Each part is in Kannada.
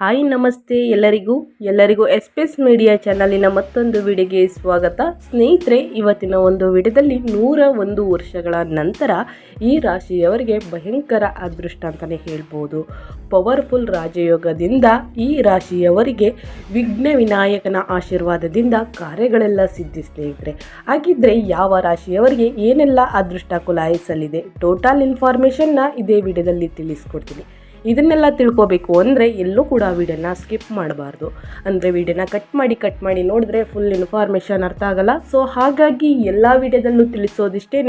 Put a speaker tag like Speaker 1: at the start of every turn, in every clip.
Speaker 1: ಹಾಯ್, ನಮಸ್ತೆ ಎಲ್ಲರಿಗೂ. ಎಲ್ಲರಿಗೂ ಎಸ್ಪೆಸ್ ಮೀಡಿಯಾ ಚಾನಲಿನ ಮತ್ತೊಂದು ವಿಡಿಯೋಗೆ ಸ್ವಾಗತ. ಸ್ನೇಹಿತರೆ, ಇವತ್ತಿನ ಒಂದು ವಿಡಿಯೋದಲ್ಲಿ ನೂರ ಒಂದು ವರ್ಷಗಳ ನಂತರ ಈ ರಾಶಿಯವರಿಗೆ ಭಯಂಕರ ಅದೃಷ್ಟ ಅಂತಲೇ ಹೇಳ್ಬೋದು. ಪವರ್ಫುಲ್ ರಾಜಯೋಗದಿಂದ ಈ ರಾಶಿಯವರಿಗೆ ವಿಘ್ನ ವಿನಾಯಕನ ಆಶೀರ್ವಾದದಿಂದ ಕಾರ್ಯಗಳೆಲ್ಲ ಸಿದ್ಧಿ ಸ್ನೇಹಿತರೆ. ಹಾಗಿದ್ರೆ ಯಾವ ರಾಶಿಯವರಿಗೆ ಏನೆಲ್ಲ ಅದೃಷ್ಟ ಕುಲಾಯಿಸಲಿದೆ? ಟೋಟಲ್ ಇನ್ಫಾರ್ಮೇಷನ್ನ ಇದೇ ವಿಡಿಯೋದಲ್ಲಿ ತಿಳಿಸ್ಕೊಡ್ತೀನಿ. ಇದನ್ನೆಲ್ಲ ತಿಳ್ಕೊಬೇಕು ಅಂದರೆ ಎಲ್ಲೂ ಕೂಡ ವಿಡಿಯೋನ ಸ್ಕಿಪ್ ಮಾಡಬಾರ್ದು. ಅಂದರೆ ವಿಡಿಯೋನ ಕಟ್ ಮಾಡಿ ಕಟ್ ಮಾಡಿ ನೋಡಿದ್ರೆ ಫುಲ್ ಇನ್ಫಾರ್ಮೇಷನ್ ಅರ್ಥ ಆಗಲ್ಲ. ಸೊ ಹಾಗಾಗಿ ಎಲ್ಲ ವಿಡಿಯೋದಲ್ಲೂ ತಿಳಿಸೋದಿಷ್ಟೇ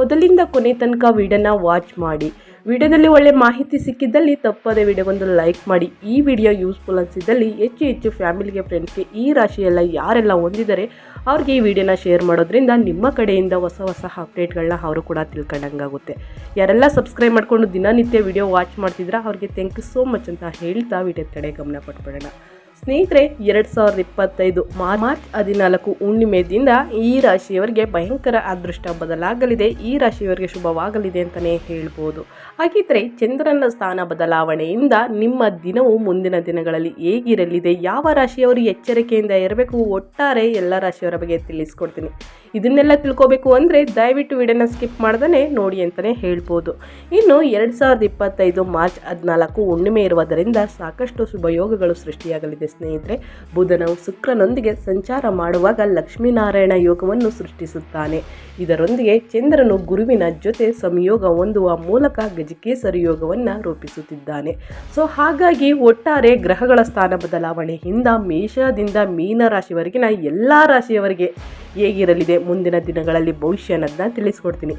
Speaker 1: ಮೊದಲಿಂದ ಕೊನೆ ತನಕ ವಿಡಿಯೋನ ವಾಚ್ ಮಾಡಿ. ವಿಡಿಯೋದಲ್ಲಿ ಒಳ್ಳೆ ಮಾಹಿತಿ ಸಿಕ್ಕಿದ್ದಲ್ಲಿ ತಪ್ಪದೆ ವಿಡಿಯೋಗೊಂದು ಲೈಕ್ ಮಾಡಿ. ಈ ವಿಡಿಯೋ ಯೂಸ್ಫುಲ್ ಅನಿಸಿದ್ದಲ್ಲಿ ಹೆಚ್ಚು ಹೆಚ್ಚು ಫ್ಯಾಮಿಲಿಗೆ, ಫ್ರೆಂಡ್ಸ್ಗೆ ಈ ರಾಶಿಯೆಲ್ಲ ಯಾರೆಲ್ಲ ಹೊಂದಿದ್ದಾರೆ ಅವ್ರಿಗೆ ಈ ವಿಡಿಯೋನ ಶೇರ್ ಮಾಡೋದ್ರಿಂದ ನಿಮ್ಮ ಕಡೆಯಿಂದ ಹೊಸ ಹೊಸ ಅಪ್ಡೇಟ್ಗಳನ್ನ ಅವರು ಕೂಡ ತಿಳ್ಕೊಂಡಂಗಾಗುತ್ತೆ. ಯಾರೆಲ್ಲ ಸಬ್ಸ್ಕ್ರೈಬ್ ಮಾಡಿಕೊಂಡು ದಿನನಿತ್ಯ ವಿಡಿಯೋ ವಾಚ್ ಮಾಡ್ತಿದ್ರೆ ಅವ್ರಿಗೆ ಥ್ಯಾಂಕ್ ಯು ಸೋ ಮಚ್ ಅಂತ ಹೇಳ್ತಾ ವಿಡಿಯೋ ತಡೆ ಗಮನ ಕೊಟ್ಬಿಡೋಣ. ಸ್ನೇಹಿತರೆ, ಎರಡು ಸಾವಿರದ ಇಪ್ಪತ್ತೈದು ಮಾರ್ಚ್ ಹದಿನಾಲ್ಕು ಹುಣ್ಣಿಮೆದಿಂದ ಈ ರಾಶಿಯವರಿಗೆ ಭಯಂಕರ ಅದೃಷ್ಟ ಬದಲಾಗಲಿದೆ. ಈ ರಾಶಿಯವರಿಗೆ ಶುಭವಾಗಲಿದೆ ಅಂತಲೇ ಹೇಳ್ಬೋದು. ಹಾಗಿದ್ರೆ ಚಂದ್ರನ ಸ್ಥಾನ ಬದಲಾವಣೆಯಿಂದ ನಿಮ್ಮ ದಿನವು ಮುಂದಿನ ದಿನಗಳಲ್ಲಿ ಹೇಗಿರಲಿದೆ? ಯಾವ ರಾಶಿಯವರು ಎಚ್ಚರಿಕೆಯಿಂದ ಇರಬೇಕು? ಒಟ್ಟಾರೆ ಎಲ್ಲ ರಾಶಿಯವರ ಬಗ್ಗೆ ತಿಳಿಸ್ಕೊಡ್ತೀನಿ. ಇದನ್ನೆಲ್ಲ ತಿಳ್ಕೊಬೇಕು ಅಂದರೆ ದಯವಿಟ್ಟು ವಿಡಿಯೋನ ಸ್ಕಿಪ್ ಮಾಡ್ದೇ ನೋಡಿ ಅಂತಲೇ ಹೇಳ್ಬೋದು. ಇನ್ನು ಎರಡು ಸಾವಿರದ ಇಪ್ಪತ್ತೈದು ಮಾರ್ಚ್ ಹದಿನಾಲ್ಕು ಹುಣ್ಣಿಮೆ ಇರುವುದರಿಂದ ಸಾಕಷ್ಟು ಶುಭಯೋಗಗಳು ಸೃಷ್ಟಿಯಾಗಲಿದೆ ಸ್ನೇಹಿತರೆ. ಬುಧನವು ಶುಕ್ರನೊಂದಿಗೆ ಸಂಚಾರ ಮಾಡುವಾಗ ಲಕ್ಷ್ಮೀನಾರಾಯಣ ಯೋಗವನ್ನು ಸೃಷ್ಟಿಸುತ್ತಾನೆ. ಇದರೊಂದಿಗೆ ಚಂದ್ರನು ಗುರುವಿನ ಜೊತೆ ಸಂಯೋಗ ಹೊಂದುವ ಮೂಲಕ ಗಜಕೇಸರಿ ಯೋಗವನ್ನು ರೂಪಿಸುತ್ತಿದ್ದಾನೆ. ಸೊ ಹಾಗಾಗಿ ಒಟ್ಟಾರೆ ಗ್ರಹಗಳ ಸ್ಥಾನ ಬದಲಾವಣೆಯಿಂದ ಮೇಷದಿಂದ ಮೀನ ರಾಶಿವರೆಗಿನ ಎಲ್ಲ ರಾಶಿಯವರಿಗೆ ಹೇಗಿರಲಿದೆ ಮುಂದಿನ ದಿನಗಳಲ್ಲಿ ಭವಿಷ್ಯ ಅನ್ನೋದನ್ನ ತಿಳಿಸ್ಕೊಡ್ತೀನಿ.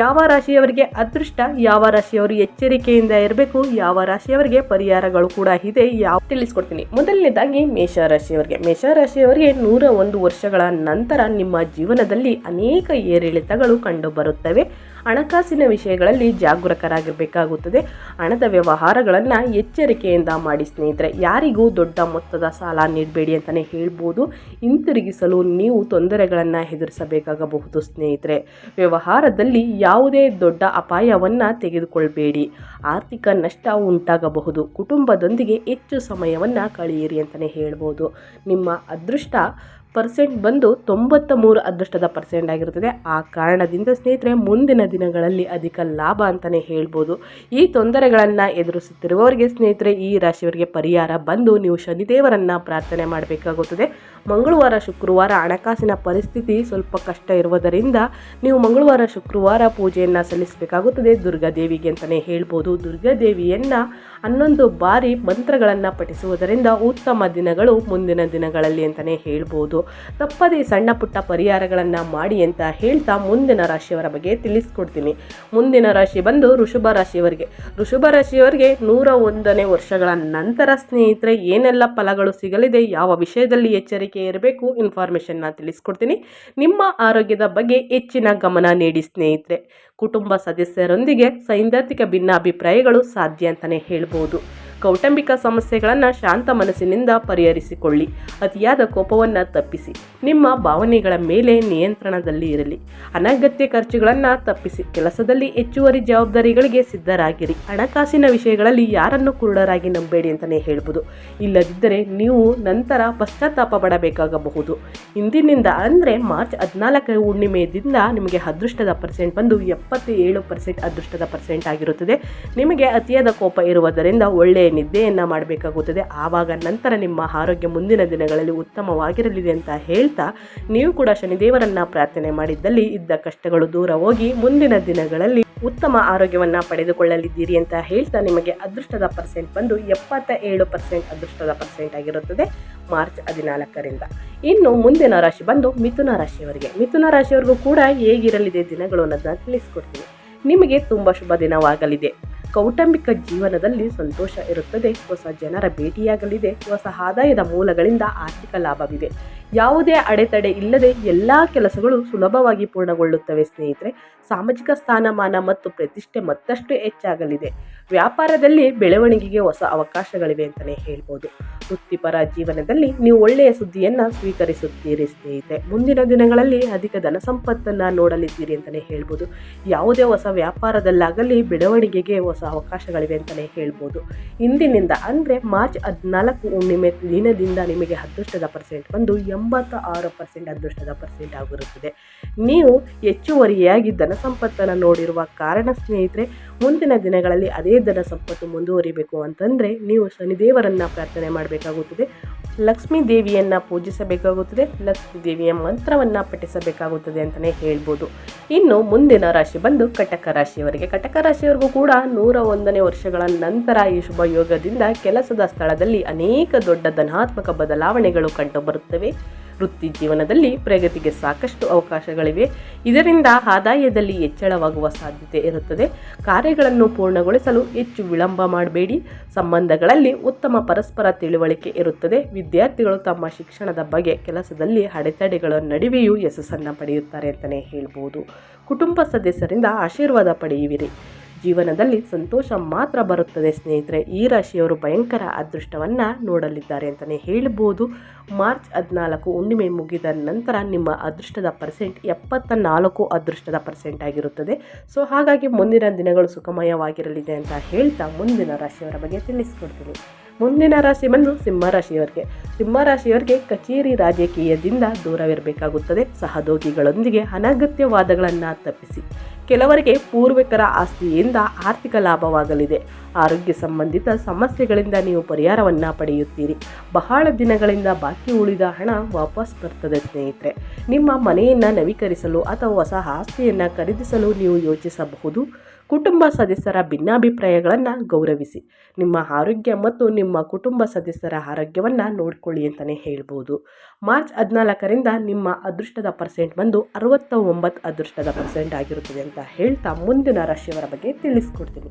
Speaker 1: ಯಾವ ರಾಶಿಯವರಿಗೆ ಅದೃಷ್ಟ, ಯಾವ ರಾಶಿಯವರು ಎಚ್ಚರಿಕೆಯಿಂದ ಇರಬೇಕು, ಯಾವ ರಾಶಿಯವರಿಗೆ ಪರಿಹಾರಗಳು ಕೂಡ ಇದೆ ಯಾವ ತಿಳಿಸ್ಕೊಡ್ತೀನಿ. ಮೊದಲನೇದಾಗಿ ಮೇಷ ರಾಶಿಯವರಿಗೆ. ಮೇಷ ರಾಶಿಯವರಿಗೆ ನೂರ ಒಂದು ವರ್ಷಗಳ ನಂತರ ನಿಮ್ಮ ಜೀವನದಲ್ಲಿ ಅನೇಕ ಏರಿಳಿತಗಳು ಕಂಡುಬರುತ್ತವೆ ಹಣಕಾಸಿನ ವಿಷಯಗಳಲ್ಲಿ ಜಾಗರೂಕರಾಗಿರಬೇಕಾಗುತ್ತದೆ. ಹಣದ ವ್ಯವಹಾರಗಳನ್ನು ಎಚ್ಚರಿಕೆಯಿಂದ ಮಾಡಿ ಸ್ನೇಹಿತರೆ, ಯಾರಿಗೂ ದೊಡ್ಡ ಮೊತ್ತದ ಸಾಲ ನೀಡಬೇಡಿ ಅಂತಲೇ ಹೇಳ್ಬೋದು. ಹಿಂತಿರುಗಿಸಲು ನೀವು ತೊಂದರೆಗಳನ್ನು ಎದುರಿಸಬೇಕಾಗಬಹುದು ಸ್ನೇಹಿತರೆ. ವ್ಯವಹಾರದಲ್ಲಿ ಯಾವುದೇ ದೊಡ್ಡ ಅಪಾಯವನ್ನು ತೆಗೆದುಕೊಳ್ಬೇಡಿ. ಆರ್ಥಿಕ ನಷ್ಟ ಉಂಟಾಗಬಹುದು. ಕುಟುಂಬದೊಂದಿಗೆ ಹೆಚ್ಚು ಸಮಯವನ್ನು ಕಳೆಯಿರಿ ಅಂತಲೇ ಹೇಳ್ಬೋದು. ನಿಮ್ಮ ಅದೃಷ್ಟ ಪರ್ಸೆಂಟ್ ಬಂದು ತೊಂಬತ್ತ ಮೂರು ಅದೃಷ್ಟದ ಪರ್ಸೆಂಟ್ ಆಗಿರುತ್ತದೆ. ಆ ಕಾರಣದಿಂದ ಸ್ನೇಹಿತರೆ, ಮುಂದಿನ ದಿನಗಳಲ್ಲಿ ಅಧಿಕ ಲಾಭ ಅಂತಲೇ ಹೇಳ್ಬೋದು. ಈ ತೊಂದರೆಗಳನ್ನು ಎದುರಿಸುತ್ತಿರುವವರಿಗೆ ಸ್ನೇಹಿತರೆ, ಈ ರಾಶಿಯವರಿಗೆ ಪರಿಹಾರ ಬಂದು ನೀವು ಶನಿದೇವರನ್ನು ಪ್ರಾರ್ಥನೆ ಮಾಡಬೇಕಾಗುತ್ತದೆ. ಮಂಗಳವಾರ, ಶುಕ್ರವಾರ ಹಣಕಾಸಿನ ಪರಿಸ್ಥಿತಿ ಸ್ವಲ್ಪ ಕಷ್ಟ ಇರುವುದರಿಂದ ನೀವು ಮಂಗಳವಾರ, ಶುಕ್ರವಾರ ಪೂಜೆಯನ್ನು ಸಲ್ಲಿಸಬೇಕಾಗುತ್ತದೆ. ದುರ್ಗಾದೇವಿಗೆ ಅಂತಲೇ ಹೇಳ್ಬೋದು. ದುರ್ಗಾದೇವಿಯನ್ನು ಹನ್ನೊಂದು ಬಾರಿ ಮಂತ್ರಗಳನ್ನು ಪಠಿಸುವುದರಿಂದ ಉತ್ತಮ ದಿನಗಳು ಮುಂದಿನ ದಿನಗಳಲ್ಲಿ ಅಂತಲೇ ಹೇಳ್ಬೋದು. ತಪ್ಪದೇ ಸಣ್ಣ ಪುಟ್ಟ ಪರಿಹಾರಗಳನ್ನು ಮಾಡಿ ಅಂತ ಹೇಳ್ತಾ ಮುಂದಿನ ರಾಶಿಯವರ ಬಗ್ಗೆ ತಿಳಿಸ್ಕೊಡ್ತೀನಿ. ಮುಂದಿನ ರಾಶಿ ಬಂದು ಋಷಭ ರಾಶಿಯವರಿಗೆ. ಋಷಭ ರಾಶಿಯವರಿಗೆ ನೂರ ಒಂದನೇ ವರ್ಷಗಳ ನಂತರ ಸ್ನೇಹಿತರೆ, ಏನೆಲ್ಲ ಫಲಗಳು ಸಿಗಲಿದೆ, ಯಾವ ವಿಷಯದಲ್ಲಿ ಎಚ್ಚರಿಕೆ ಇರಬೇಕು ಇನ್ಫಾರ್ಮೇಷನ್ನ ತಿಳಿಸ್ಕೊಡ್ತೀನಿ. ನಿಮ್ಮ ಆರೋಗ್ಯದ ಬಗ್ಗೆ ಹೆಚ್ಚಿನ ಗಮನ ನೀಡಿ ಸ್ನೇಹಿತರೆ. ಕುಟುಂಬ ಸದಸ್ಯರೊಂದಿಗೆ ಸೈದ್ಧಾಂತಿಕ ಭಿನ್ನಾಭಿಪ್ರಾಯಗಳು ಸಾಧ್ಯ ಅಂತಲೇ ಹೇಳ್ಬೋದು. ಕೌಟುಂಬಿಕ ಸಮಸ್ಯೆಗಳನ್ನು ಶಾಂತ ಮನಸ್ಸಿನಿಂದ ಪರಿಹರಿಸಿಕೊಳ್ಳಿ. ಅತಿಯಾದ ಕೋಪವನ್ನು ತಪ್ಪಿಸಿ. ನಿಮ್ಮ ಭಾವನೆಗಳ ಮೇಲೆ ನಿಯಂತ್ರಣದಲ್ಲಿ ಇರಲಿ. ಅನಗತ್ಯ ಖರ್ಚುಗಳನ್ನು ತಪ್ಪಿಸಿ. ಕೆಲಸದಲ್ಲಿ ಹೆಚ್ಚುವರಿ ಜವಾಬ್ದಾರಿಗಳಿಗೆ ಸಿದ್ಧರಾಗಿರಿ. ಹಣಕಾಸಿನ ವಿಷಯಗಳಲ್ಲಿ ಯಾರನ್ನು ಕುರುಡರಾಗಿ ನಂಬೇಡಿ ಅಂತಲೇ ಹೇಳ್ಬೋದು. ಇಲ್ಲದಿದ್ದರೆ ನೀವು ನಂತರ ಪಶ್ಚಾತ್ತಾಪ ಪಡಬೇಕಾಗಬಹುದು. ಇಂದಿನಿಂದ ಅಂದರೆ ಮಾರ್ಚ್ ಹದಿನಾಲ್ಕು ಹುಣ್ಣಿಮೆಯಿಂದ ನಿಮಗೆ ಅದೃಷ್ಟದ ಪರ್ಸೆಂಟ್ ಬಂದು ಎಪ್ಪತ್ತೇಳು ಪರ್ಸೆಂಟ್ ಅದೃಷ್ಟದ ಪರ್ಸೆಂಟ್ ಆಗಿರುತ್ತದೆ. ನಿಮಗೆ ಅತಿಯಾದ ಕೋಪ ಇರುವುದರಿಂದ ಒಳ್ಳೆಯ ನಿದ್ದೆಯನ್ನು ಮಾಡಬೇಕಾಗುತ್ತದೆ. ಆವಾಗ ನಂತರ ನಿಮ್ಮ ಆರೋಗ್ಯ ಮುಂದಿನ ದಿನಗಳಲ್ಲಿ ಉತ್ತಮವಾಗಿರಲಿದೆ ಅಂತ ಹೇಳ್ತಾ ನೀವು ಕೂಡ ಶನಿದೇವರನ್ನ ಪ್ರಾರ್ಥನೆ ಮಾಡಿದ್ದಲ್ಲಿ ಇದ್ದ ಕಷ್ಟಗಳು ದೂರ ಹೋಗಿ ಮುಂದಿನ ದಿನಗಳಲ್ಲಿ ಉತ್ತಮ ಆರೋಗ್ಯವನ್ನು ಪಡೆದುಕೊಳ್ಳಲಿದ್ದೀರಿ ಅಂತ ಹೇಳ್ತಾ ನಿಮಗೆ ಅದೃಷ್ಟದ ಪರ್ಸೆಂಟ್ ಬಂದು ಎಪ್ಪತ್ತ ಏಳು ಪರ್ಸೆಂಟ್ ಅದೃಷ್ಟದ ಪರ್ಸೆಂಟ್ ಆಗಿರುತ್ತದೆ ಮಾರ್ಚ್ ಹದಿನಾಲ್ಕರಿಂದ. ಇನ್ನು ಮುಂದಿನ ರಾಶಿ ಬಂದು ಮಿಥುನ ರಾಶಿಯವರಿಗೆ. ಮಿಥುನ ರಾಶಿಯವರಿಗೂ ಕೂಡ ಹೇಗಿರಲಿದೆ ದಿನಗಳು ಅನ್ನೋದನ್ನ ತಿಳಿಸ್ಕೊಡ್ತೀನಿ. ನಿಮಗೆ ತುಂಬ ಶುಭ ದಿನವಾಗಲಿದೆ. ಕೌಟುಂಬಿಕ ಜೀವನದಲ್ಲಿ ಸಂತೋಷ ಇರುತ್ತದೆ. ಹೊಸ ಜನರ ಭೇಟಿಯಾಗಲಿದೆ. ಹೊಸ ಆದಾಯದ ಮೂಲಗಳಿಂದ ಆರ್ಥಿಕ ಲಾಭವಿದೆ. ಯಾವುದೇ ಅಡೆತಡೆ ಇಲ್ಲದೆ ಎಲ್ಲ ಕೆಲಸಗಳು ಸುಲಭವಾಗಿ ಪೂರ್ಣಗೊಳ್ಳುತ್ತವೆ, ಸ್ನೇಹಿತರೆ. ಸಾಮಾಜಿಕ ಸ್ಥಾನಮಾನ ಮತ್ತು ಪ್ರತಿಷ್ಠೆ ಮತ್ತಷ್ಟು ಹೆಚ್ಚಾಗಲಿದೆ. ವ್ಯಾಪಾರದಲ್ಲಿ ಬೆಳವಣಿಗೆಗೆ ಹೊಸ ಅವಕಾಶಗಳಿವೆ ಅಂತಲೇ ಹೇಳ್ಬೋದು. ವೃತ್ತಿಪರ ಜೀವನದಲ್ಲಿ ನೀವು ಒಳ್ಳೆಯ ಸುದ್ದಿಯನ್ನು ಸ್ವೀಕರಿಸುತ್ತೀರಿ, ಸ್ನೇಹಿತರೆ. ಮುಂದಿನ ದಿನಗಳಲ್ಲಿ ಅಧಿಕ ಧನ ಸಂಪತ್ತನ್ನು ನೋಡಲಿದ್ದೀರಿ ಅಂತಲೇ ಹೇಳ್ಬೋದು. ಯಾವುದೇ ಹೊಸ ವ್ಯಾಪಾರದಲ್ಲಾಗಲಿ ಬೆಳವಣಿಗೆಗೆ ಹೊಸ ಅವಕಾಶಗಳಿವೆ ಅಂತಲೇ ಹೇಳ್ಬೋದು. ಇಂದಿನಿಂದ ಅಂದರೆ ಮಾರ್ಚ್ ಹದಿನಾಲ್ಕು, ಹುಣ್ಣಿಮೆ ದಿನದಿಂದ ನಿಮಗೆ ಅದೃಷ್ಟದ ಪರ್ಸೆಂಟ್ ಬಂದು ಎಂಬತ್ತ ಆರು ಪರ್ಸೆಂಟ್ ಅದೃಷ್ಟದ ಪರ್ಸೆಂಟ್ ಆಗಿರುತ್ತದೆ. ನೀವು ಹೆಚ್ಚುವರಿಯಾಗಿ ಧನ ಸಂಪತ್ತನ್ನು ನೋಡಿರುವ ಕಾರಣ ಸ್ನೇಹಿತರೆ ಮುಂದಿನ ದಿನಗಳಲ್ಲಿ ಅದೇ ಧನ ಸಂಪತ್ತು ಮುಂದುವರಿಬೇಕು ಅಂತಂದರೆ ನೀವು ಶನಿದೇವರನ್ನು ಪ್ರಾರ್ಥನೆ ಮಾಡಬೇಕಾಗುತ್ತದೆ. ಲಕ್ಷ್ಮೀ ದೇವಿಯನ್ನು ಪೂಜಿಸಬೇಕಾಗುತ್ತದೆ. ಲಕ್ಷ್ಮೀ ದೇವಿಯ ಮಂತ್ರವನ್ನು ಪಠಿಸಬೇಕಾಗುತ್ತದೆ ಅಂತಲೇ ಹೇಳ್ಬೋದು. ಇನ್ನು ಮುಂದಿನ ರಾಶಿ ಬಂದು ಕಟಕ ರಾಶಿಯವರಿಗೆ. ಕಟಕ ರಾಶಿಯವರಿಗೂ ಕೂಡ ನೂರ ಒಂದನೇ ವರ್ಷಗಳ ನಂತರ ಈ ಶುಭ ಯೋಗದಿಂದ ಕೆಲಸದ ಸ್ಥಳದಲ್ಲಿ ಅನೇಕ ದೊಡ್ಡ ಧನಾತ್ಮಕ ಬದಲಾವಣೆಗಳು ಕಂಡುಬರುತ್ತವೆ ವೃತ್ತಿ ಜೀವನದಲ್ಲಿ ಪ್ರಗತಿಗೆ ಸಾಕಷ್ಟು ಅವಕಾಶಗಳಿವೆ. ಇದರಿಂದ ಆದಾಯದಲ್ಲಿ ಹೆಚ್ಚಳವಾಗುವ ಸಾಧ್ಯತೆ ಇರುತ್ತದೆ. ಕಾರ್ಯಗಳನ್ನು ಪೂರ್ಣಗೊಳಿಸಲು ಹೆಚ್ಚು ವಿಳಂಬ ಮಾಡಬೇಡಿ. ಸಂಬಂಧಗಳಲ್ಲಿ ಉತ್ತಮ ಪರಸ್ಪರ ತಿಳುವಳಿಕೆ ಇರುತ್ತದೆ. ವಿದ್ಯಾರ್ಥಿಗಳು ತಮ್ಮ ಶಿಕ್ಷಣದ ಬಗ್ಗೆ ಕೆಲಸದಲ್ಲಿ ಅಡೆತಡೆಗಳ ನಡುವೆಯೂ ಯಶಸ್ಸನ್ನು ಪಡೆಯುತ್ತಾರೆ ಅಂತಲೇ ಹೇಳ್ಬೋದು. ಕುಟುಂಬ ಸದಸ್ಯರಿಂದ ಆಶೀರ್ವಾದ ಪಡೆಯುವಿರಿ. ಜೀವನದಲ್ಲಿ ಸಂತೋಷ ಮಾತ್ರ ಬರುತ್ತದೆ ಸ್ನೇಹಿತರೆ. ಈ ರಾಶಿಯವರು ಭಯಂಕರ ಅದೃಷ್ಟವನ್ನು ನೋಡಲಿದ್ದಾರೆ ಅಂತಲೇ ಹೇಳ್ಬೋದು. ಮಾರ್ಚ್ ಹದಿನಾಲ್ಕು ಹುಣ್ಣಿಮೆ ಮುಗಿದ ನಂತರ ನಿಮ್ಮ ಅದೃಷ್ಟದ ಪರ್ಸೆಂಟ್ ಎಪ್ಪತ್ತ ನಾಲ್ಕು ಅದೃಷ್ಟದ ಪರ್ಸೆಂಟ್ ಆಗಿರುತ್ತದೆ. ಸೊ, ಹಾಗಾಗಿ ಮುಂದಿನ ದಿನಗಳು ಸುಖಮಯವಾಗಿರಲಿದೆ ಅಂತ ಹೇಳ್ತಾ ಮುಂದಿನ ರಾಶಿಯವರ ಬಗ್ಗೆ ತಿಳಿಸ್ಕೊಡ್ತೀನಿ. ಮುಂದಿನ ರಾಶಿ ಬಂದು ಸಿಂಹ ರಾಶಿಯವರಿಗೆ. ಕಚೇರಿ ರಾಜಕೀಯದಿಂದ ದೂರವಿರಬೇಕಾಗುತ್ತದೆ. ಸಹೋದ್ಯೋಗಿಗಳೊಂದಿಗೆ ಅನಗತ್ಯ ವಾದಗಳನ್ನು ತಪ್ಪಿಸಿ. ಕೆಲವರಿಗೆ ಪೂರ್ವಿಕರ ಆಸ್ತಿಯಿಂದ ಆರ್ಥಿಕ ಲಾಭವಾಗಲಿದೆ. ಆರೋಗ್ಯ ಸಂಬಂಧಿತ ಸಮಸ್ಯೆಗಳಿಂದ ನೀವು ಪರಿಹಾರವನ್ನು ಪಡೆಯುತ್ತೀರಿ. ಬಹಳ ದಿನಗಳಿಂದ ಬಾಕಿ ಉಳಿದ ಹಣ ವಾಪಸ್ ಬರ್ತದೆ ಸ್ನೇಹಿತರೆ. ನಿಮ್ಮ ಮನೆಯನ್ನು ನವೀಕರಿಸಲು ಅಥವಾ ಹೊಸ ಆಸ್ತಿಯನ್ನು ಖರೀದಿಸಲು ನೀವು ಯೋಚಿಸಬಹುದು. ಕುಟುಂಬ ಸದಸ್ಯರ ಭಿನ್ನಾಭಿಪ್ರಾಯಗಳನ್ನು ಗೌರವಿಸಿ. ನಿಮ್ಮ ಆರೋಗ್ಯ ಮತ್ತು ನಿಮ್ಮ ಕುಟುಂಬ ಸದಸ್ಯರ ಆರೋಗ್ಯವನ್ನು ನೋಡಿಕೊಳ್ಳಿ ಅಂತಲೇ ಹೇಳ್ಬೋದು. ಮಾರ್ಚ್ ಹದಿನಾಲ್ಕರಿಂದ ನಿಮ್ಮ ಅದೃಷ್ಟದ ಪರ್ಸೆಂಟ್ ಬಂದು ಅರವತ್ತ ಒಂಬತ್ತು ಅದೃಷ್ಟದ ಪರ್ಸೆಂಟ್ ಆಗಿರುತ್ತದೆ ಅಂತ ಹೇಳ್ತಾ ಮುಂದಿನ ರಾಶಿಯವರ ಬಗ್ಗೆ ತಿಳಿಸ್ಕೊಡ್ತೀನಿ.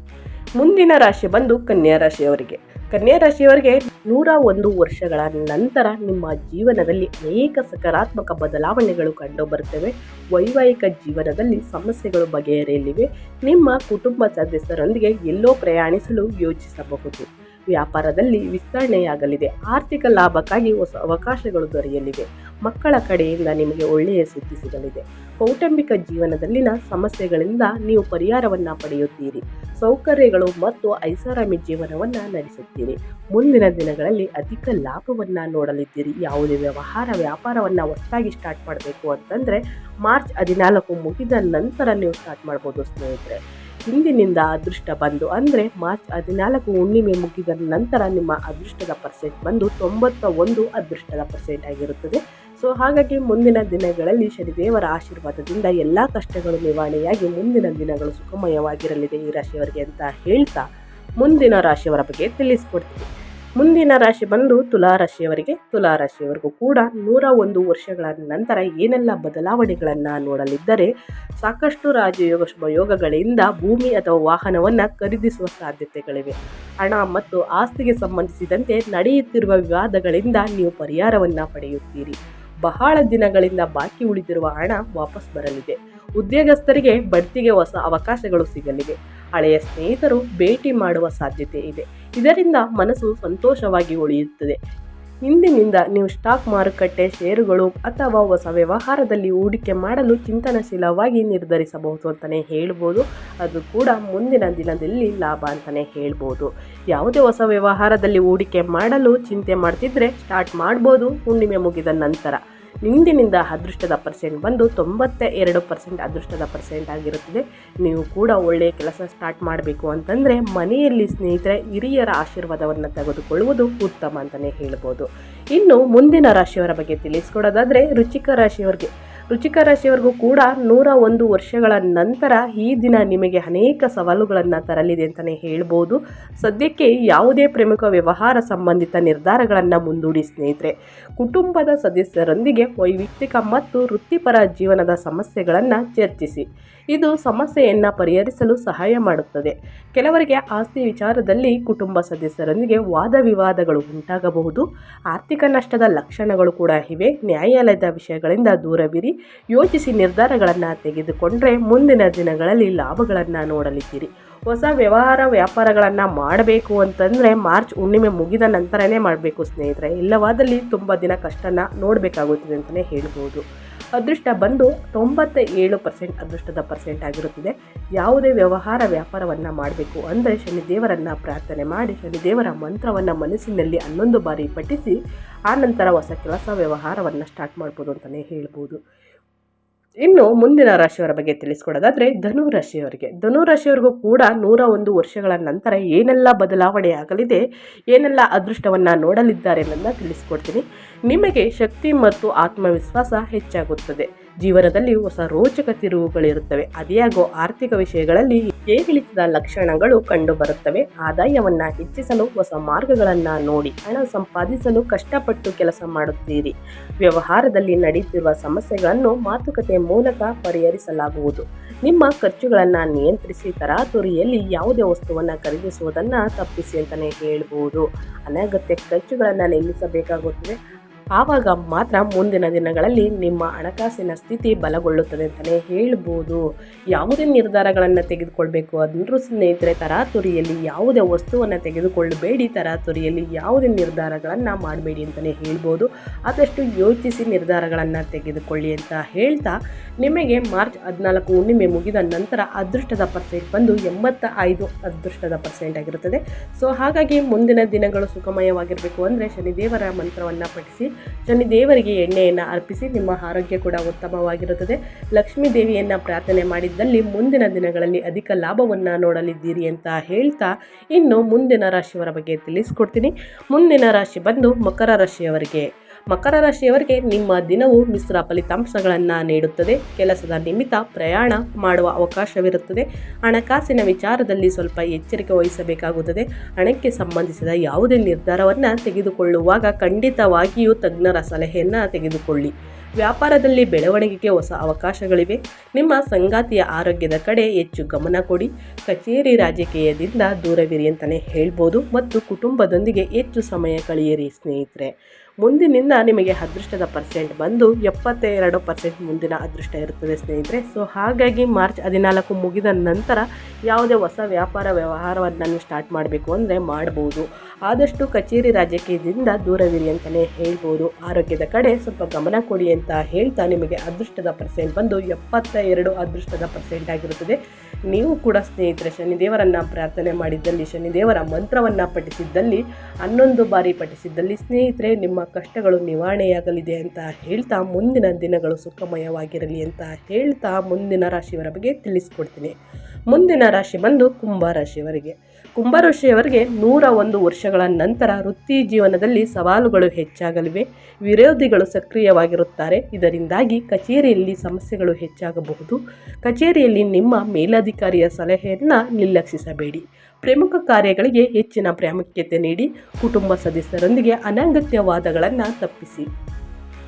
Speaker 1: ಮುಂದಿನ ರಾಶಿ ಬಂದು ಕನ್ಯಾ ರಾಶಿಯವರಿಗೆ. ಕನ್ಯಾ ರಾಶಿಯವರಿಗೆ ನೂರ ಒಂದು ವರ್ಷಗಳ ನಂತರ ನಿಮ್ಮ ಜೀವನದಲ್ಲಿ ಅನೇಕ ಸಕಾರಾತ್ಮಕ ಬದಲಾವಣೆಗಳು ಕಂಡುಬರುತ್ತವೆ. ವೈವಾಹಿಕ ಜೀವನದಲ್ಲಿ ಸಮಸ್ಯೆಗಳು ಬಗೆಹರಿಯಲಿವೆ. ನಿಮ್ಮ ಕುಟುಂಬ ಸದಸ್ಯರೊಂದಿಗೆ ಎಲ್ಲೋ ಪ್ರಯಾಣಿಸಲು ಯೋಚಿಸಬಹುದು. ವ್ಯಾಪಾರದಲ್ಲಿ ವಿಸ್ತರಣೆಯಾಗಲಿದೆ. ಆರ್ಥಿಕ ಲಾಭಕ್ಕಾಗಿ ಹೊಸ ಅವಕಾಶಗಳು ದೊರೆಯಲಿವೆ. ಮಕ್ಕಳ ಕಡೆಯಿಂದ ನಿಮಗೆ ಒಳ್ಳೆಯ ಸುದ್ದಿ ಸಿಗಲಿದೆ. ಕೌಟುಂಬಿಕ ಜೀವನದಲ್ಲಿನ ಸಮಸ್ಯೆಗಳಿಂದ ನೀವು ಪರಿಹಾರವನ್ನು ಪಡೆಯುತ್ತೀರಿ. ಸೌಕರ್ಯಗಳು ಮತ್ತು ಐಷಾರಾಮಿ ಜೀವನವನ್ನು ನಡೆಸುತ್ತೀರಿ. ಮುಂದಿನ ದಿನಗಳಲ್ಲಿ ಅಧಿಕ ಲಾಭವನ್ನು ನೋಡಲಿದ್ದೀರಿ. ಯಾವುದೇ ವ್ಯವಹಾರ, ವ್ಯಾಪಾರವನ್ನು ಹೊಸದಾಗಿ ಸ್ಟಾರ್ಟ್ ಮಾಡಬೇಕು ಅಂತಂದರೆ ಮಾರ್ಚ್ ಹದಿನಾಲ್ಕು ಮುಗಿದ ನಂತರ ನೀವು ಸ್ಟಾರ್ಟ್ ಮಾಡ್ಬೋದು ಸ್ನೇಹಿತರೆ. ಹಿಂದಿನಿಂದ ಅದೃಷ್ಟ ಬಂದು, ಅಂದರೆ ಮಾರ್ಚ್ ಹದಿನಾಲ್ಕು ಹುಣ್ಣಿಮೆ ಮುಗಿದ ನಂತರ ನಿಮ್ಮ ಅದೃಷ್ಟದ ಪರ್ಸೆಂಟ್ ಬಂದು ತೊಂಬತ್ತ ಒಂದು ಅದೃಷ್ಟದ ಪರ್ಸೆಂಟ್ ಆಗಿರುತ್ತದೆ. ಸೊ ಹಾಗಾಗಿ ಮುಂದಿನ ದಿನಗಳಲ್ಲಿ ಶನಿದೇವರ ಆಶೀರ್ವಾದದಿಂದ ಎಲ್ಲ ಕಷ್ಟಗಳು ನಿವಾರಣೆಯಾಗಿ ಮುಂದಿನ ದಿನಗಳು ಸುಖಮಯವಾಗಿರಲಿದೆ ಈ ರಾಶಿಯವರಿಗೆ ಅಂತ ಹೇಳ್ತಾ ಮುಂದಿನ ರಾಶಿಯವರ ಬಗ್ಗೆ ತಿಳಿಸ್ಕೊಡ್ತೀನಿ. ಮುಂದಿನ ರಾಶಿ ಬಂದು ತುಲಾರಾಶಿಯವರಿಗೆ ತುಲಾ ರಾಶಿಯವರಿಗೂ ಕೂಡ ನೂರ ಒಂದು ವರ್ಷಗಳ ನಂತರ ಏನೆಲ್ಲ ಬದಲಾವಣೆಗಳನ್ನು ನೋಡಲಿದ್ದರೆ ಸಾಕಷ್ಟು ರಾಜಯೋಗ ಶುಭಯೋಗಗಳಿಂದ ಭೂಮಿ ಅಥವಾ ವಾಹನವನ್ನು ಖರೀದಿಸುವ ಸಾಧ್ಯತೆಗಳಿವೆ. ಹಣ ಮತ್ತು ಆಸ್ತಿಗೆ ಸಂಬಂಧಿಸಿದಂತೆ ನಡೆಯುತ್ತಿರುವ ವಿವಾದಗಳಿಂದ ನೀವು ಪರಿಹಾರವನ್ನು ಪಡೆಯುತ್ತೀರಿ. ಬಹಳ ದಿನಗಳಿಂದ ಬಾಕಿ ಉಳಿದಿರುವ ಹಣ ವಾಪಸ್ ಬರಲಿದೆ. ಉದ್ಯೋಗಸ್ಥರಿಗೆ ಬಡ್ತಿಗೆ ಹೊಸ ಅವಕಾಶಗಳು ಸಿಗಲಿವೆ. ಹಳೆಯ ಸ್ನೇಹಿತರು ಭೇಟಿ ಮಾಡುವ ಸಾಧ್ಯತೆ ಇದೆ. ಇದರಿಂದ ಮನಸ್ಸು ಸಂತೋಷವಾಗಿ ಉಳಿಯುತ್ತದೆ. ಇಂದಿನಿಂದ ನೀವು ಸ್ಟಾಕ್ ಮಾರುಕಟ್ಟೆ, ಷೇರುಗಳು ಅಥವಾ ಹೊಸ ವ್ಯವಹಾರದಲ್ಲಿ ಹೂಡಿಕೆ ಮಾಡಲು ಚಿಂತನಶೀಲವಾಗಿ ನಿರ್ಧರಿಸಬಹುದು ಅಂತಲೇ ಹೇಳ್ಬೋದು. ಅದು ಕೂಡ ಮುಂದಿನ ದಿನದಲ್ಲಿ ಲಾಭ ಅಂತಲೇ ಹೇಳ್ಬೋದು. ಯಾವುದೇ ಹೊಸ ವ್ಯವಹಾರದಲ್ಲಿ ಹೂಡಿಕೆ ಮಾಡಲು ಚಿಂತೆ ಮಾಡ್ತಿದ್ರೆ ಸ್ಟಾರ್ಟ್ ಮಾಡ್ಬೋದು. ಹುಣ್ಣಿಮೆ ಮುಗಿದ ನಂತರ. ಇಂದಿನಿಂದ ಅದೃಷ್ಟದ ಪರ್ಸೆಂಟ್ ಬಂದು ತೊಂಬತ್ತ ಎರಡು ಪರ್ಸೆಂಟ್ ಅದೃಷ್ಟದ ಪರ್ಸೆಂಟ್ ಆಗಿರುತ್ತದೆ. ನೀವು ಕೂಡ ಒಳ್ಳೆಯ ಕೆಲಸ ಸ್ಟಾರ್ಟ್ ಮಾಡಬೇಕು ಅಂತಂದರೆ ಮನೆಯಲ್ಲಿ ಸ್ನೇಹಿತರೆ ಹಿರಿಯರ ಆಶೀರ್ವಾದವನ್ನು ತೆಗೆದುಕೊಳ್ಳುವುದು ಉತ್ತಮ ಅಂತಲೇ ಹೇಳ್ಬೋದು. ಇನ್ನು ಮುಂದಿನ ರಾಶಿಯವರ ಬಗ್ಗೆ ತಿಳಿಸ್ಕೊಡೋದಾದರೆ ರುಚಿಕ ರಾಶಿಯವರಿಗೆ. ರುಚಿಕ ರಾಶಿಯವರೆಗೂ ಕೂಡ ನೂರ ಒಂದು ವರ್ಷಗಳ ನಂತರ ಈ ದಿನ ನಿಮಗೆ ಅನೇಕ ಸವಾಲುಗಳನ್ನು ತರಲಿದೆ ಅಂತಲೇ ಹೇಳ್ಬೋದು. ಸದ್ಯಕ್ಕೆ ಯಾವುದೇ ಪ್ರಮುಖ ವ್ಯವಹಾರ ಸಂಬಂಧಿತ ನಿರ್ಧಾರಗಳನ್ನು ಮುಂದೂಡಿ ಸ್ನೇಹಿತರೆ, ಕುಟುಂಬದ ಸದಸ್ಯರೊಂದಿಗೆ ವೈಯಕ್ತಿಕ ಮತ್ತು ವೃತ್ತಿಪರ ಜೀವನದ ಸಮಸ್ಯೆಗಳನ್ನು ಚರ್ಚಿಸಿ. ಇದು ಸಮಸ್ಯೆಯನ್ನು ಪರಿಹರಿಸಲು ಸಹಾಯ ಮಾಡುತ್ತದೆ. ಕೆಲವರಿಗೆ ಆಸ್ತಿ ವಿಚಾರದಲ್ಲಿ ಕುಟುಂಬ ಸದಸ್ಯರೊಂದಿಗೆ ವಾದ ವಿವಾದಗಳು ಉಂಟಾಗಬಹುದು. ಆರ್ಥಿಕ ನಷ್ಟದ ಲಕ್ಷಣಗಳು ಕೂಡ ಇವೆ. ನ್ಯಾಯಾಲಯದ ವಿಷಯಗಳಿಂದ ದೂರವಿರಿ. ಯೋಚಿಸಿ ನಿರ್ಧಾರಗಳನ್ನು ತೆಗೆದುಕೊಂಡರೆ ಮುಂದಿನ ದಿನಗಳಲ್ಲಿ ಲಾಭಗಳನ್ನು ನೋಡಲಿದ್ದೀರಿ. ಹೊಸ ವ್ಯವಹಾರ ವ್ಯಾಪಾರಗಳನ್ನು ಮಾಡಬೇಕು ಅಂತಂದರೆ ಮಾರ್ಚ್ ಹುಣ್ಣಿಮೆ ಮುಗಿದ ನಂತರನೇ ಮಾಡಬೇಕು ಸ್ನೇಹಿತರೆ. ಇಲ್ಲವಾದಲ್ಲಿ ತುಂಬ ದಿನ ಕಷ್ಟನ ನೋಡಬೇಕಾಗುತ್ತದೆ ಅಂತಲೇ ಹೇಳ್ಬೋದು. ಅದೃಷ್ಟ ಬಂದು ತೊಂಬತ್ತ ಏಳು ಪರ್ಸೆಂಟ್ ಅದೃಷ್ಟದ ಪರ್ಸೆಂಟ್ ಆಗಿರುತ್ತದೆ. ಯಾವುದೇ ವ್ಯವಹಾರ ವ್ಯಾಪಾರವನ್ನು ಮಾಡಬೇಕು ಅಂದರೆ ಶನಿದೇವರನ್ನು ಪ್ರಾರ್ಥನೆ ಮಾಡಿ, ಶನಿದೇವರ ಮಂತ್ರವನ್ನು ಮನಸ್ಸಿನಲ್ಲಿ ಹನ್ನೊಂದು ಬಾರಿ ಪಠಿಸಿ ನಂತರ ಹೊಸ ಕೆಲಸ ವ್ಯವಹಾರವನ್ನು ಸ್ಟಾರ್ಟ್ ಮಾಡ್ಬೋದು ಅಂತಲೇ ಹೇಳ್ಬೋದು. ಇನ್ನು ಮುಂದಿನ ರಾಶಿಯವರ ಬಗ್ಗೆ ತಿಳಿಸ್ಕೊಡೋದಾದರೆ ಧನು ರಾಶಿಯವರಿಗೆ. ಧನು ರಾಶಿಯವರಿಗೂ ಕೂಡ ನೂರ ಒಂದು ವರ್ಷಗಳ ನಂತರ ಏನೆಲ್ಲ ಬದಲಾವಣೆ ಆಗಲಿದೆ, ಏನೆಲ್ಲ ಅದೃಷ್ಟವನ್ನು ನೋಡಲಿದ್ದಾರೆ ಅನ್ನೋದನ್ನ ತಿಳಿಸ್ಕೊಡ್ತೀನಿ. ನಿಮಗೆ ಶಕ್ತಿ ಮತ್ತು ಆತ್ಮವಿಶ್ವಾಸ ಹೆಚ್ಚಾಗುತ್ತದೆ. ಜೀವನದಲ್ಲಿ ಹೊಸ ರೋಚಕ ತಿರುವುಗಳಿರುತ್ತವೆ. ಅದೇಯಾಗೋ ಆರ್ಥಿಕ ವಿಷಯಗಳಲ್ಲಿ ಏರಿಳಿತದ ಲಕ್ಷಣಗಳು ಕಂಡುಬರುತ್ತವೆ. ಆದಾಯವನ್ನು ಹೆಚ್ಚಿಸಲು ಹೊಸ ಮಾರ್ಗಗಳನ್ನು ನೋಡಿ, ಹಣ ಸಂಪಾದಿಸಲು ಕಷ್ಟಪಟ್ಟು ಕೆಲಸ ಮಾಡುತ್ತೀರಿ. ವ್ಯವಹಾರದಲ್ಲಿ ನಡೆಯುತ್ತಿರುವ ಸಮಸ್ಯೆಗಳನ್ನು ಮಾತುಕತೆ ಮೂಲಕ ಪರಿಹರಿಸಲಾಗುವುದು. ನಿಮ್ಮ ಖರ್ಚುಗಳನ್ನು ನಿಯಂತ್ರಿಸಿ, ತರಾತುರಿಯಲ್ಲಿ ಯಾವುದೇ ವಸ್ತುವನ್ನು ಖರೀದಿಸುವುದನ್ನು ತಪ್ಪಿಸಿ ಅಂತಲೇ ಹೇಳ್ಬೋದು. ಅನಗತ್ಯ ಖರ್ಚುಗಳನ್ನು ನಿಲ್ಲಿಸಬೇಕಾಗುತ್ತದೆ ಆವಾಗ ಮಾತ್ರ ಮುಂದಿನ ದಿನಗಳಲ್ಲಿ ನಿಮ್ಮ ಹಣಕಾಸಿನ ಸ್ಥಿತಿ ಬಲಗೊಳ್ಳುತ್ತದೆ ಅಂತಲೇ ಹೇಳ್ಬೋದು. ಯಾವುದೇ ನಿರ್ಧಾರಗಳನ್ನು ತೆಗೆದುಕೊಳ್ಬೇಕು. ಅದನ್ನು ಸ್ನೇಹಿತರೆ, ತರಾತುರಿಯಲ್ಲಿ ಯಾವುದೇ ವಸ್ತುವನ್ನು ತೆಗೆದುಕೊಳ್ಳಬೇಡಿ ತರಾತುರಿಯಲ್ಲಿ ಯಾವುದೇ ನಿರ್ಧಾರಗಳನ್ನು ಮಾಡಬೇಡಿ ಅಂತಲೇ ಹೇಳ್ಬೋದು. ಆದಷ್ಟು ಯೋಚಿಸಿ ನಿರ್ಧಾರಗಳನ್ನು ತೆಗೆದುಕೊಳ್ಳಿ ಅಂತ ಹೇಳ್ತಾ ನಿಮಗೆ ಮಾರ್ಚ್ ಹದಿನಾಲ್ಕು ಹುಣ್ಣಿಮೆ ಮುಗಿದ ನಂತರ ಅದೃಷ್ಟದ ಪರ್ಸೆಂಟ್ ಬಂದು ಎಂಬತ್ತ ಐದು ಅದೃಷ್ಟದ ಪರ್ಸೆಂಟ್ ಆಗಿರುತ್ತದೆ. ಸೊ, ಹಾಗಾಗಿ ಮುಂದಿನ ದಿನಗಳು ಸುಖಮಯವಾಗಿರಬೇಕು ಅಂದರೆ ಶನಿದೇವರ ಮಂತ್ರವನ್ನು ಪಠಿಸಿ ಶನಿದೇವರಿಗೆ ಎಣ್ಣೆಯನ್ನು ಅರ್ಪಿಸಿ ನಿಮ್ಮ ಆರೋಗ್ಯ ಕೂಡ ಉತ್ತಮವಾಗಿರುತ್ತದೆ. ಲಕ್ಷ್ಮೀ ದೇವಿಯನ್ನು ಪ್ರಾರ್ಥನೆ ಮಾಡಿದ್ದಲ್ಲಿ ಮುಂದಿನ ದಿನಗಳಲ್ಲಿ ಅಧಿಕ ಲಾಭವನ್ನು ನೋಡಲಿದ್ದೀರಿ ಅಂತ ಹೇಳ್ತಾ ಇನ್ನು ಮುಂದಿನ ರಾಶಿಯವರ ಬಗ್ಗೆ ತಿಳಿಸ್ಕೊಡ್ತೀನಿ. ಮುಂದಿನ ರಾಶಿ ಬಂದು ಮಕರ ರಾಶಿಯವರಿಗೆ ಮಕರ ರಾಶಿಯವರಿಗೆ ನಿಮ್ಮ ದಿನವು ಮಿಶ್ರ ಫಲಿತಾಂಶಗಳನ್ನು ನೀಡುತ್ತದೆ. ಕೆಲಸದ ನಿಮಿತ್ತ ಪ್ರಯಾಣ ಮಾಡುವ ಅವಕಾಶವಿರುತ್ತದೆ. ಹಣಕಾಸಿನ ವಿಚಾರದಲ್ಲಿ ಸ್ವಲ್ಪ ಎಚ್ಚರಿಕೆ ವಹಿಸಬೇಕಾಗುತ್ತದೆ. ಹಣಕ್ಕೆ ಸಂಬಂಧಿಸಿದ ಯಾವುದೇ ನಿರ್ಧಾರವನ್ನು ತೆಗೆದುಕೊಳ್ಳುವಾಗ ಖಂಡಿತವಾಗಿಯೂ ತಜ್ಞರ ಸಲಹೆಯನ್ನು ತೆಗೆದುಕೊಳ್ಳಿ. ವ್ಯಾಪಾರದಲ್ಲಿ ಬೆಳವಣಿಗೆಗೆ ಹೊಸ ಅವಕಾಶಗಳಿವೆ. ನಿಮ್ಮ ಸಂಗಾತಿಯ ಆರೋಗ್ಯದ ಕಡೆ ಹೆಚ್ಚು ಗಮನ ಕೊಡಿ. ಕಚೇರಿ ರಾಜಕೀಯದಿಂದ ದೂರವಿರಿ ಅಂತಲೇ ಹೇಳ್ಬೋದು ಮತ್ತು ಕುಟುಂಬದೊಂದಿಗೆ ಹೆಚ್ಚು ಸಮಯ ಕಳೆಯಿರಿ ಸ್ನೇಹಿತರೆ. ಮುಂದಿನಿಂದ ನಿಮಗೆ ಅದೃಷ್ಟದ ಪರ್ಸೆಂಟ್ ಬಂದು ಎಪ್ಪತ್ತೆರಡು ಪರ್ಸೆಂಟ್ ಮುಂದಿನ ಅದೃಷ್ಟ ಇರುತ್ತದೆ ಸ್ನೇಹಿತರೆ. ಸೊ ಹಾಗಾಗಿ ಮಾರ್ಚ್ ಹದಿನಾಲ್ಕು ಮುಗಿದ ನಂತರ ಯಾವುದೇ ಹೊಸ ವ್ಯಾಪಾರ ವ್ಯವಹಾರವನ್ನು ಸ್ಟಾರ್ಟ್ ಮಾಡಬೇಕು ಅಂದರೆ ಮಾಡ್ಬೋದು. ಆದಷ್ಟು ಕಚೇರಿ ರಾಜಕೀಯದಿಂದ ದೂರವಿರಿ ಅಂತಲೇ ಹೇಳ್ಬೋದು. ಆರೋಗ್ಯದ ಕಡೆ ಸ್ವಲ್ಪ ಗಮನ ಕೊಡಿ ಅಂತ ಹೇಳ್ತಾ ನಿಮಗೆ ಅದೃಷ್ಟದ ಪರ್ಸೆಂಟ್ ಬಂದು ಎಪ್ಪತ್ತ ಎರಡು ಅದೃಷ್ಟದ ಪರ್ಸೆಂಟ್ ಆಗಿರುತ್ತದೆ. ನೀವು ಕೂಡ ಸ್ನೇಹಿತರೆ, ಶನಿದೇವರನ್ನು ಪ್ರಾರ್ಥನೆ ಮಾಡಿದ್ದಲ್ಲಿ, ಶನಿದೇವರ ಮಂತ್ರವನ್ನು ಪಠಿಸಿದ್ದಲ್ಲಿ, ಹನ್ನೊಂದು ಬಾರಿ ಪಠಿಸಿದ್ದಲ್ಲಿ ಸ್ನೇಹಿತರೆ, ನಿಮ್ಮ ಕಷ್ಟಗಳು ನಿವಾರಣೆಯಾಗಲಿದೆ ಅಂತ ಹೇಳ್ತಾ ಮುಂದಿನ ದಿನಗಳು ಸುಖಮಯವಾಗಿರಲಿ ಅಂತ ಹೇಳ್ತಾ ಮುಂದಿನ ರಾಶಿಯವರ ಬಗ್ಗೆ ತಿಳಿಸ್ಕೊಡ್ತೀನಿ. ಮುಂದಿನ ರಾಶಿ ಬಂದು ಕುಂಭ ರಾಶಿಯವರಿಗೆ. ಕುಂಭ ರಾಶಿಯವರಿಗೆ ನೂರ ಒಂದು ವರ್ಷಗಳ ನಂತರ ವೃತ್ತಿ ಜೀವನದಲ್ಲಿ ಸವಾಲುಗಳು ಹೆಚ್ಚಾಗಲಿವೆ. ವಿರೋಧಿಗಳು ಸಕ್ರಿಯವಾಗಿರುತ್ತಾರೆ. ಇದರಿಂದಾಗಿ ಕಚೇರಿಯಲ್ಲಿ ಸಮಸ್ಯೆಗಳು ಹೆಚ್ಚಾಗಬಹುದು. ಕಚೇರಿಯಲ್ಲಿ ನಿಮ್ಮ ಮೇಲಧಿಕಾರಿಯ ಸಲಹೆಯನ್ನು ನಿರ್ಲಕ್ಷಿಸಬೇಡಿ. ಪ್ರಮುಖ ಕಾರ್ಯಗಳಿಗೆ ಹೆಚ್ಚಿನ ಪ್ರಾಮುಖ್ಯತೆ ನೀಡಿ ಕುಟುಂಬ ಸದಸ್ಯರೊಂದಿಗೆ ಅನಗತ್ಯ ವಾದಗಳನ್ನು ತಪ್ಪಿಸಿ.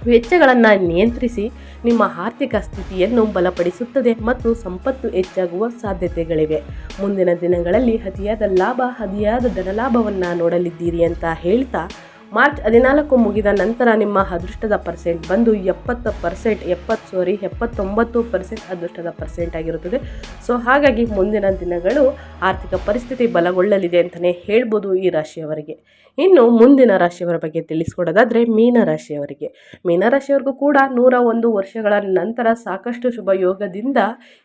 Speaker 1: ವೆಚ್ಚಗಳನ್ನು ನಿಯಂತ್ರಿಸಿ ನಿಮ್ಮ ಆರ್ಥಿಕ ಸ್ಥಿತಿಯನ್ನು ಬಲಪಡಿಸುತ್ತದೆ ಮತ್ತು ಸಂಪತ್ತು ಹೆಚ್ಚಾಗುವ ಸಾಧ್ಯತೆಗಳಿವೆ. ಮುಂದಿನ ದಿನಗಳಲ್ಲಿ ಅತಿಯಾದ ಲಾಭ, ಅತಿಯಾದ ಧನಲಾಭವನ್ನು ನೋಡಲಿದ್ದೀರಿ ಅಂತ ಹೇಳ್ತಾ ಮಾರ್ಚ್ ಹದಿನಾಲ್ಕು ಮುಗಿದ ನಂತರ ನಿಮ್ಮ ಅದೃಷ್ಟದ ಪರ್ಸೆಂಟ್ ಬಂದು ಎಪ್ಪತ್ತು ಪರ್ಸೆಂಟ್, ಎಪ್ಪತ್ತು ಸಾರಿ ಎಪ್ಪತ್ತೊಂಬತ್ತು ಪರ್ಸೆಂಟ್ ಅದೃಷ್ಟದ ಪರ್ಸೆಂಟ್ ಆಗಿರುತ್ತದೆ. ಸೊ ಹಾಗಾಗಿ ಮುಂದಿನ ದಿನಗಳು ಆರ್ಥಿಕ ಪರಿಸ್ಥಿತಿ ಬಲಗೊಳ್ಳಲಿದೆ ಅಂತಲೇ ಹೇಳ್ಬೋದು ಈ ರಾಶಿಯವರಿಗೆ. ಇನ್ನು ಮುಂದಿನ ರಾಶಿಯವರ ಬಗ್ಗೆ ತಿಳಿಸ್ಕೊಡೋದಾದರೆ ಮೀನರಾಶಿಯವರಿಗೆ ಮೀನರಾಶಿಯವರಿಗೂ ಕೂಡ ನೂರ ಒಂದು ವರ್ಷಗಳ ನಂತರ ಸಾಕಷ್ಟು ಶುಭ ಯೋಗದಿಂದ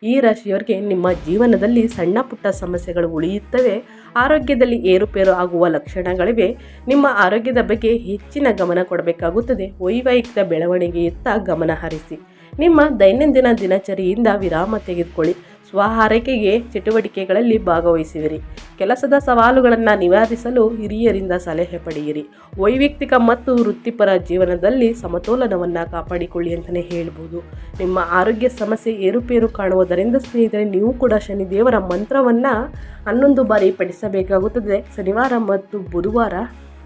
Speaker 1: ಈ ರಾಶಿಯವರಿಗೆ ನಿಮ್ಮ ಜೀವನದಲ್ಲಿ ಸಣ್ಣ ಪುಟ್ಟ ಸಮಸ್ಯೆಗಳು ಉಳಿಯುತ್ತವೆ. ಆರೋಗ್ಯದಲ್ಲಿ ಏರುಪೇರು ಆಗುವ ಲಕ್ಷಣಗಳಿವೆ. ನಿಮ್ಮ ಆರೋಗ್ಯದ ಬಗ್ಗೆ ಹೆಚ್ಚಿನ ಗಮನ ಕೊಡಬೇಕಾಗುತ್ತದೆ. ವೈವಾಹಿಕ ಬೆಳವಣಿಗೆಯತ್ತ ಗಮನ ಹರಿಸಿ. ನಿಮ್ಮ ದೈನಂದಿನ ದಿನಚರಿಯಿಂದ ವಿರಾಮ ತೆಗೆದುಕೊಳ್ಳಿ. ಸ್ವ ಆರೈಕೆಗೆ ಚಟುವಟಿಕೆಗಳಲ್ಲಿ ಭಾಗವಹಿಸುವಿರಿ ಕೆಲಸದ ಸವಾಲುಗಳನ್ನು ನಿವಾರಿಸಲು ಹಿರಿಯರಿಂದ ಸಲಹೆ ಪಡೆಯಿರಿ. ವೈಯಕ್ತಿಕ ಮತ್ತು ವೃತ್ತಿಪರ ಜೀವನದಲ್ಲಿ ಸಮತೋಲನವನ್ನು ಕಾಪಾಡಿಕೊಳ್ಳಿ ಅಂತಲೇ ಹೇಳ್ಬೋದು. ನಿಮ್ಮ ಆರೋಗ್ಯ ಸಮಸ್ಯೆ ಏರುಪೇರು ಕಾಣುವುದರಿಂದ ಸ್ನೇಹಿತರೆ, ನೀವು ಕೂಡ ಶನಿದೇವರ ಮಂತ್ರವನ್ನು ಹನ್ನೊಂದು ಬಾರಿ ಪಡಿಸಬೇಕಾಗುತ್ತದೆ ಶನಿವಾರ ಮತ್ತು ಬುಧವಾರ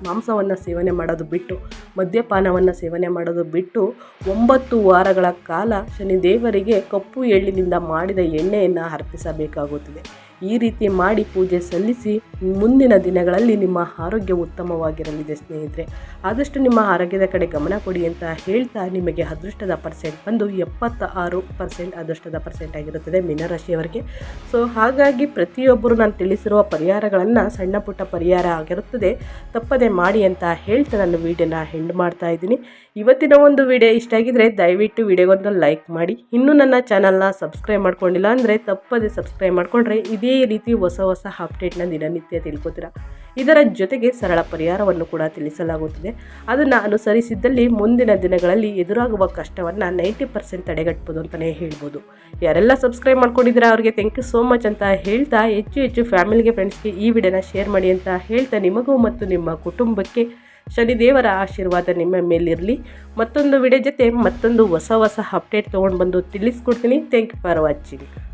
Speaker 1: ಮಾಂಸವನ್ನು ಸೇವನೆ ಮಾಡೋದು ಬಿಟ್ಟು, ಮದ್ಯಪಾನವನ್ನು ಸೇವನೆ ಮಾಡೋದು ಬಿಟ್ಟು ಒಂಬತ್ತು ವಾರಗಳ ಕಾಲ ಶನಿದೇವರಿಗೆ ಕಪ್ಪು ಎಳ್ಳಿನಿಂದ ಮಾಡಿದ ಎಣ್ಣೆಯನ್ನು ಅರ್ಪಿಸಬೇಕಾಗುತ್ತದೆ. ಈ ರೀತಿ ಮಾಡಿ ಪೂಜೆ ಸಲ್ಲಿಸಿ ಮುಂದಿನ ದಿನಗಳಲ್ಲಿ ನಿಮ್ಮ ಆರೋಗ್ಯ ಉತ್ತಮವಾಗಿರಲಿದೆ ಸ್ನೇಹಿತರೆ. ಆದಷ್ಟು ನಿಮ್ಮ ಆರೋಗ್ಯದ ಕಡೆ ಗಮನ ಕೊಡಿ ಅಂತ ಹೇಳ್ತಾ ನಿಮಗೆ ಅದೃಷ್ಟದ ಪರ್ಸೆಂಟ್ ಬಂದು ಎಪ್ಪತ್ತ ಆರು ಪರ್ಸೆಂಟ್ ಅದೃಷ್ಟದ ಪರ್ಸೆಂಟ್ ಆಗಿರುತ್ತದೆ ಮೀನರಾಶಿಯವರಿಗೆ ಸೊ, ಹಾಗಾಗಿ ಪ್ರತಿಯೊಬ್ಬರು ನಾನು ತಿಳಿಸಿರುವ ಪರಿಹಾರಗಳನ್ನು ಸಣ್ಣ ಪುಟ್ಟ ಪರಿಹಾರ ಆಗಿರುತ್ತದೆ. ತಪ್ಪದೆ ಮಾಡಿ ಅಂತ ಹೇಳ್ತಾ ನಾನು ವೀಡಿಯೋನ ಹೆಂಡ್ ಮಾಡ್ತಾ ಇದ್ದೀನಿ. ಇವತ್ತಿನ ಒಂದು ವಿಡಿಯೋ ಇಷ್ಟ ಆಗಿದ್ರೆ ದಯವಿಟ್ಟು ವಿಡಿಯೋಗೊಂದು ಲೈಕ್ ಮಾಡಿ. ಇನ್ನೂ ನನ್ನ ಚಾನಲ್ನ ಸಬ್ಸ್ಕ್ರೈಬ್ ಮಾಡ್ಕೊಂಡಿಲ್ಲ ಅಂದರೆ ತಪ್ಪದೆ ಸಬ್ಸ್ಕ್ರೈಬ್ ಮಾಡಿಕೊಂಡ್ರೆ ಇದೇ ರೀತಿ ಹೊಸ ಹೊಸ ಅಪ್ಡೇಟ್ನ ದಿನನಿತ್ಯ ತಿಳ್ಕೊತೀರಾ? ಇದರ ಜೊತೆಗೆ ಸರಳ ಪರಿಹಾರವನ್ನು ಕೂಡ ತಿಳಿಸಲಾಗುತ್ತದೆ. ಅದನ್ನು ಅನುಸರಿಸಿದ್ದಲ್ಲಿ ಮುಂದಿನ ದಿನಗಳಲ್ಲಿ ಎದುರಾಗುವ ಕಷ್ಟವನ್ನು ನೈಂಟಿ ಪರ್ಸೆಂಟ್ ತಡೆಗಟ್ಬೋದು ಅಂತಲೇ ಹೇಳ್ಬೋದು. ಯಾರೆಲ್ಲ ಸಬ್ಸ್ಕ್ರೈಬ್ ಮಾಡ್ಕೊಂಡಿದ್ದೀರಾ ಅವರಿಗೆ ಥ್ಯಾಂಕ್ ಯು ಸೋ ಮಚ್ ಅಂತ ಹೇಳ್ತಾ ಹೆಚ್ಚು ಹೆಚ್ಚು ಫ್ಯಾಮಿಲಿಗೆ ಫ್ರೆಂಡ್ಸ್ಗೆ ಈ ವಿಡಿಯೋನ ಶೇರ್ ಮಾಡಿ ಅಂತ ಹೇಳ್ತಾ ನಿಮಗೂ ಮತ್ತು ನಿಮ್ಮ ಕುಟುಂಬಕ್ಕೆ ಶನಿದೇವರ ಆಶೀರ್ವಾದ ನಿಮ್ಮ ಮೇಲಿರಲಿ. ಮತ್ತೊಂದು ವಿಡಿಯೋ ಜೊತೆ ಮತ್ತೊಂದು ಹೊಸ ಹೊಸ ಅಪ್ಡೇಟ್ ತೊಗೊಂಡು ಬಂದು ತಿಳಿಸ್ಕೊಡ್ತೀನಿ. Thank you for watching